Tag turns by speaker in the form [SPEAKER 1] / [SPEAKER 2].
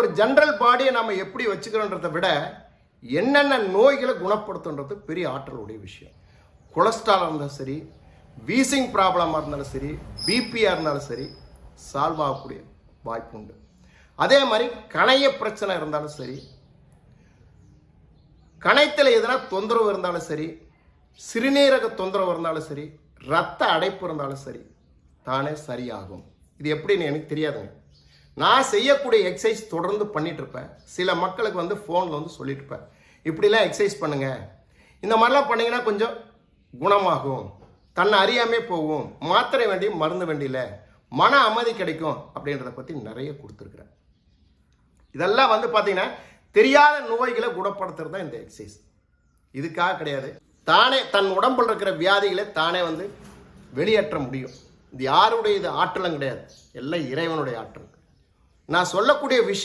[SPEAKER 1] ஒரு ஜென்ரல் பாடியை நம்ம எப்படி வச்சுக்கிறோன்றதை விட என்னென்ன நோய்களை குணப்படுத்துன்றது பெரிய ஆற்றலுடைய விஷயம். கொலஸ்ட்ரால் இருந்தாலும் சரி வீசிங் ப்ராப்ளமாக இருந்தாலும் சரி பிபியாக இருந்தாலும் சரி சால்வ் ஆகக்கூடிய வாய்ப்பு உண்டு. அதே மாதிரி கணைய பிரச்சனை இருந்தாலும் சரி கணைத்தில் எதனா தொந்தரவு இருந்தாலும் சரி சிறுநீரக தொந்தரவு இருந்தாலும் சரி ரத்த அடைப்பு இருந்தாலும் சரி தானே சரியாகும். இது எப்படின்னு எனக்கு தெரியாதுங்க. நான் செய்யக்கூடிய எக்ஸசைஸ் தொடர்ந்து பண்ணிட்டு இருப்பேன் சில மக்களுக்கு வந்து ஃபோனில் வந்து சொல்லிட்டு இருப்பேன் இப்படிலாம் எக்ஸசைஸ் பண்ணுங்க. இந்த மாதிரிலாம் பண்ணிங்கன்னா கொஞ்சம் குணமாகும். தன்னை அறியாமே போகும். மாத்திரை வேண்டிய மருந்து வேண்டியில. மன அமைதி கிடைக்கும் அப்படின்றத பற்றி நிறைய கொடுத்துருக்குறேன். இதெல்லாம் வந்து பார்த்தீங்கன்னா தெரியாத நோய்களை குணப்படுத்துறது தான் இந்த எக்ஸசைஸ் இதுக்காக கிடையாது. தானே தன் உடம்பில் இருக்கிற வியாதிகளை தானே வந்து வெளியேற்ற முடியும். இது யாருடைய இது ஆற்றலும் கிடையாது. எல்லாம் இறைவனுடைய ஆற்றல். நான் சொல்லக்கூடிய விஷயம்